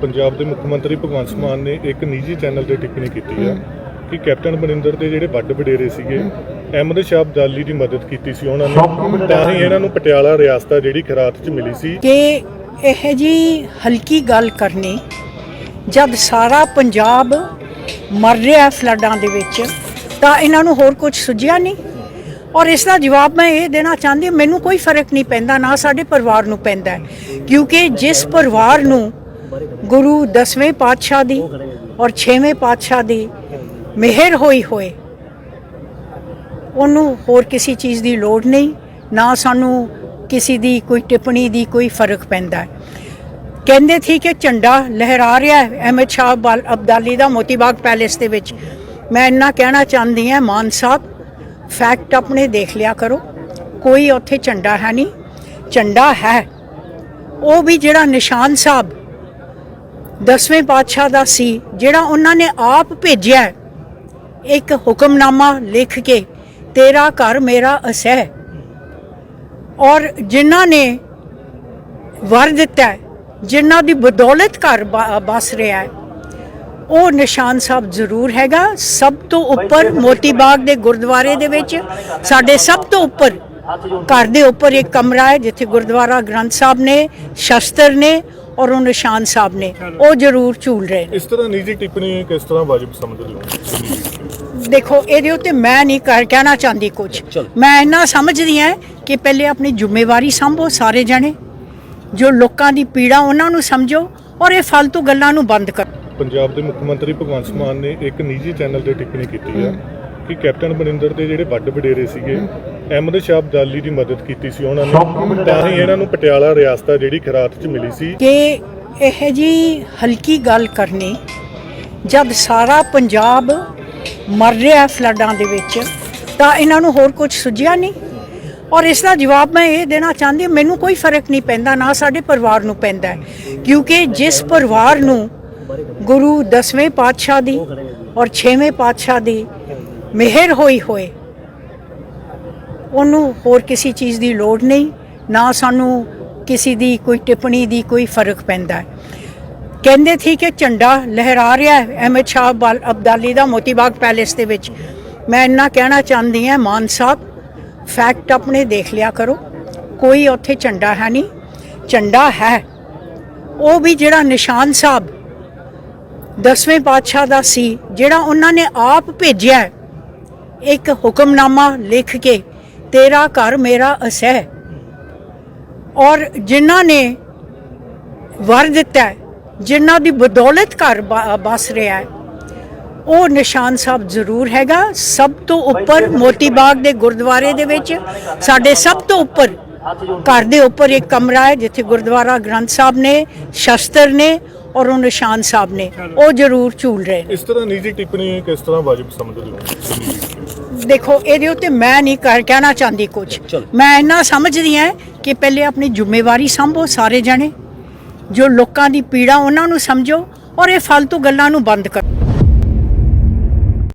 ਪੰਜਾਬ ਦੇ ਮੁੱਖ ਮੰਤਰੀ ਭਗਵੰਤ ਮਾਨ ਨੇ ਇੱਕ ਨਿੱਜੀ ਚੈਨਲ ਤੇ ਟਿੱਪਣੀ ਕੀਤੀ ਆ ਕਿ ਕੈਪਟਨ ਬਨਿੰਦਰ ਦੇ ਜਿਹੜੇ ਵੱਡ ਵਡੇਰੇ ਸੀਗੇ ਅਹਿਮਦ ਸ਼ਾਹ ਅਬਦਾਲੀ ਦੀ ਮਦਦ ਕੀਤੀ ਸੀ ਉਹਨਾਂ ਨੇ। ਤਾਂ ਹੀ ਇਹਨਾਂ ਨੂੰ ਪਟਿਆਲਾ ਰਿਆਸਤ ਜਿਹੜੀ ਖਰਾਤ 'ਚ ਮਿਲੀ ਸੀ। ਕਿ ਇਹ ਜੀ ਹਲਕੀ ਗੱਲ ਕਰਨੀ ਜਦ ਸਾਰਾ ਪੰਜਾਬ ਮਰ ਰਿਹਾ ਫਲੱਡਾਂ ਦੇ ਵਿੱਚ ਤਾਂ ਇਹਨਾਂ ਨੂੰ ਹੋਰ ਕੁਝ ਸੁਝਿਆ ਨਹੀਂ। ਔਰ ਇਸ ਦਾ ਜਵਾਬ ਮੈਂ ਇਹ ਦੇਣਾ ਚਾਹੁੰਦੀ ਮੈਨੂੰ ਕੋਈ ਫ਼ਰਕ ਨਹੀਂ ਪੈਂਦਾ ਨਾ ਸਾਡੇ ਪਰਿਵਾਰ ਨੂੰ ਪੈਂਦਾ। ਕਿਉਂਕਿ ਜਿਸ ਪਰਿਵਾਰ ਨੂੰ ਗੁਰੂ 10ਵੇਂ ਪਾਤਸ਼ਾਹ ਦੀ ਔਰ 6ਵੇਂ ਪਾਤਸ਼ਾਹ ਦੀ ਮਿਹਰ ਹੋਈ ਹੋਏ। ਉਹਨੂੰ ਹੋਰ ਕਿਸੇ ਚੀਜ਼ ਦੀ ਲੋੜ ਨਹੀਂ, ਨਾ ਸਾਨੂੰ ਕਿਸੇ ਦੀ ਕੋਈ ਟਿੱਪਣੀ ਦੀ ਕੋਈ ਫ਼ਰਕ ਪੈਂਦਾ ਕਹਿੰਦੇ ਸੀ ਕਿ ਝੰਡਾ ਲਹਿਰਾ ਰਿਹਾ ਹੈ, ਅਹਿਮਦ ਸ਼ਾਹ ਬਲ- ਅਬਦਾਲੀ ਦਾ ਮੋਤੀਬਾਗ ਪੈਲੇਸ ਦੇ ਵਿੱਚ। ਮੈਂ ਇੰਨਾ ਕਹਿਣਾ ਚਾਹੁੰਦੀ ਹਾਂ, ਮਾਨ ਸਾਹਿਬ ਫੈਕਟ ਆਪਣੇ ਦੇਖ ਲਿਆ ਕਰੋ, ਕੋਈ ਉੱਥੇ ਝੰਡਾ ਹੈ ਨਹੀਂ। ਝੰਡਾ ਹੈ। ਉਹ ਵੀ ਜਿਹੜਾ ਨਿਸ਼ਾਨ ਸਾਹਿਬ ਦਸਵੇਂ ਪਾਤਸ਼ਾਹ ਦਾ ਸੀ, ਜਿਹੜਾ ਉਹਨਾਂ ਨੇ ਆਪ ਭੇਜਿਆ ਇੱਕ ਹੁਕਮਨਾਮਾ ਲਿਖ ਕੇ, ਤੇਰਾ ਘਰ ਮੇਰਾ ਅਸਹਿ ਔਰ ਜਿਨ੍ਹਾਂ ਨੇ ਵਰ ਦਿੱਤਾ ਜਿਨ੍ਹਾਂ ਦੀ ਬਦੌਲਤ ਘਰ ਬ- ਬਸ ਰਿਹਾ ਉਹ ਨਿਸ਼ਾਨ ਸਾਹਿਬ ਜ਼ਰੂਰ ਹੈਗਾ। ਸਭ ਤੋਂ ਉੱਪਰ ਮੋਤੀ ਬਾਗ ਦੇ ਗੁਰਦੁਆਰੇ ਦੇ ਵਿੱਚ, ਸਾਡੇ ਸਭ ਤੋਂ ਉੱਪਰ, ਘਰ ਦੇ ਉੱਪਰ ਇੱਕ ਕਮਰਾ ਹੈ, ਜਿੱਥੇ ਗੁਰਦੁਆਰਾ ਗ੍ਰੰਥ ਸਾਹਿਬ ਨੇ, ਸ਼ਸਤਰ ਨੇ ਔਰ ਉਹ ਨਿਸ਼ਾਨ ਸਾਹਿਬ ਨੇ ਉਹ ਜ਼ਰੂਰ ਝੂਲ ਰਹੇ ਨੇ। ਇਸ ਤਰ੍ਹਾਂ ਨਿੱਜੀ ਟਿੱਪਣੀ ਕਿਸ ਤਰ੍ਹਾਂ ਵਾਜਬ ਸਮਝਦੇ ਹੋ ਦੇਖੋ ਇਹਦੇ ਉੱਤੇ ਮੈਂ ਨਹੀਂ ਕਰ ਕਹਿਣਾ ਚਾਹੁੰਦੀ ਕੁਝ ਮੈਂ ਇੰਨਾ ਸਮਝਦੀ ਹਾਂ ਕਿ ਪਹਿਲੇ ਆਪਣੀ ਜ਼ਿੰਮੇਵਾਰੀ ਸੰਭੋ ਸਾਰੇ ਜਣੇ। ਜੋ ਲੋਕਾਂ ਦੀ ਪੀੜਾ ਉਹਨਾਂ ਨੂੰ ਸਮਝੋ ਔਰ ਇਹ ਫालतू ਗੱਲਾਂ ਨੂੰ ਬੰਦ ਕਰੋ। ਪੰਜਾਬ ਦੇ ਮੁੱਖ ਮੰਤਰੀ ਭਗਵੰਤ ਮਾਨ ਨੇ ਇੱਕ ਨਿੱਜੀ ਚੈਨਲ ਤੇ ਟਿੱਪਣੀ ਕੀਤੀ ਆ ਕਿ ਕੈਪਟਨ ਬਨਿੰਦਰ ਦੇ ਜਿਹੜੇ ਵੱਡ ਵਡੇਰੇ ਸੀਗੇ ਅਹਿਮਦ ਸ਼ਾਹ ਅਬਦਾਲੀ ਦੀ ਮਦਦ ਕੀਤੀ ਸੀ ਉਹਨਾਂ ਨੇ। ਤਾਂ ਹੀ ਇਹਨਾਂ ਨੂੰ ਪਟਿਆਲਾ ਰਿਆਸਤ ਜਿਹੜੀ ਖਰਾਤ 'ਚ ਮਿਲੀ ਸੀ। ਕਿ ਇਹ ਜੀ ਹਲਕੀ ਗੱਲ ਕਰਨੀ ਜਦ ਸਾਰਾ ਪੰਜਾਬ ਮਰ ਰਿਹਾ ਫਲੱਡਾਂ ਦੇ ਵਿੱਚ ਤਾਂ ਇਹਨਾਂ ਨੂੰ ਹੋਰ ਕੁਝ ਸੁਝਿਆ ਨਹੀਂ। ਔਰ ਇਸ ਦਾ ਜਵਾਬ ਮੈਂ ਇਹ ਦੇਣਾ ਚਾਹੁੰਦੀ ਹਾਂ ਮੈਨੂੰ ਕੋਈ ਫ਼ਰਕ ਨਹੀਂ ਪੈਂਦਾ ਨਾ ਸਾਡੇ ਪਰਿਵਾਰ ਨੂੰ ਪੈਂਦਾ। ਕਿਉਂਕਿ ਜਿਸ ਪਰਿਵਾਰ ਨੂੰ ਗੁਰੂ 10ਵੇਂ ਪਾਤਸ਼ਾਹ ਦੀ ਔਰ 6ਵੇਂ ਪਾਤਸ਼ਾਹ ਦੀ ਮਿਹਰ ਹੋਈ ਹੋਏ। ਉਹਨੂੰ ਹੋਰ ਕਿਸੇ ਚੀਜ਼ ਦੀ ਲੋੜ ਨਹੀਂ, ਨਾ ਸਾਨੂੰ ਕਿਸੇ ਦੀ ਕੋਈ ਟਿੱਪਣੀ ਦੀ ਕੋਈ ਫ਼ਰਕ ਪੈਂਦਾ। ਹੈ ਕਹਿੰਦੇ ਸੀ ਕਿ ਝੰਡਾ ਲਹਿਰਾ ਰਿਹਾ ਹੈ, ਅਹਿਮਦ ਸ਼ਾਹ ਬਲ- ਅਬਦਾਲੀ ਦਾ ਮੋਤੀਬਾਗ ਪੈਲੇਸ ਦੇ ਵਿੱਚ। ਮੈਂ ਇੰਨਾ ਕਹਿਣਾ ਚਾਹੁੰਦੀ ਹਾਂ, ਮਾਨ ਸਾਹਿਬ ਫੈਕਟ ਆਪਣੇ ਦੇਖ ਲਿਆ ਕਰੋ। ਕੋਈ ਉੱਥੇ ਝੰਡਾ ਹੈ ਨਹੀਂ। ਝੰਡਾ ਹੈ। ਉਹ ਵੀ ਜਿਹੜਾ ਨਿਸ਼ਾਨ ਸਾਹਿਬ, ਦਸਵੇਂ ਪਾਤਸ਼ਾਹ ਦਾ ਸੀ, ਜਿਹੜਾ ਉਹਨਾਂ ਨੇ ਆਪ ਭੇਜਿਆ ਇੱਕ ਹੁਕਮਨਾਮਾ ਲਿਖ ਕੇ ਤੇਰਾ ਘਰ ਮੇਰਾ ਅਸਹਿ। ਔਰ ਜਿਨ੍ਹਾਂ ਨੇ ਵਰ ਦਿੱਤਾ ਜਿਨ੍ਹਾਂ ਦੀ ਬਦੌਲਤ ਘਰ ਬਸ ਰਿਹਾ ਹੈ ਉਹ ਨਿਸ਼ਾਨ ਸਾਹਿਬ ਜ਼ਰੂਰ ਹੈਗਾ। ਸਭ ਤੋਂ ਉੱਪਰ ਮੋਤੀ ਬਾਗ ਦੇ ਗੁਰਦੁਆਰੇ ਦੇ ਵਿੱਚ ਸਾਡੇ ਸਭ ਤੋਂ ਉੱਪਰ ਘਰ ਦੇ ਉੱਪਰ ਇੱਕ ਕਮਰਾ ਹੈ ਜਿੱਥੇ ਗੁਰਦੁਆਰਾ ਗ੍ਰੰਥ ਸਾਹਿਬ ਨੇ ਸ਼ਸਤਰ ਨੇ ਔਰ ਉਹ ਨਿਸ਼ਾਨ ਸਾਹਿਬ ਨੇ। ਉਹ ਜ਼ਰੂਰ ਝੂਲ ਰਹੇ ਨੇ। ਇਸ ਤਰ੍ਹਾਂ ਨਿੱਜੀ ਟਿੱਪਣੀ ਕਿਸ ਤਰ੍ਹਾਂ ਵਾਜਬ ਸਮਝਦੇ ਹੋ? ਦੇਖੋ ਇਹਦੇ ਉੱਤੇ ਮੈਂ ਨਹੀਂ ਕਰ ਕਹਿਣਾ ਚਾਹੁੰਦੀ ਕੁਝ ਮੈਂ ਇੰਨਾ ਸਮਝਦੀ ਹਾਂ ਕਿ ਪਹਿਲੇ ਆਪਣੀ ਜ਼ਿੰਮੇਵਾਰੀ ਸੰਭੋ ਸਾਰੇ ਜਣੇ। ਜੋ ਲੋਕਾਂ ਦੀ ਪੀੜਾ ਉਹਨਾਂ ਨੂੰ ਸਮਝੋ ਔਰ ਇਹ ਫालतू ਗੱਲਾਂ ਨੂੰ ਬੰਦ ਕਰੋ।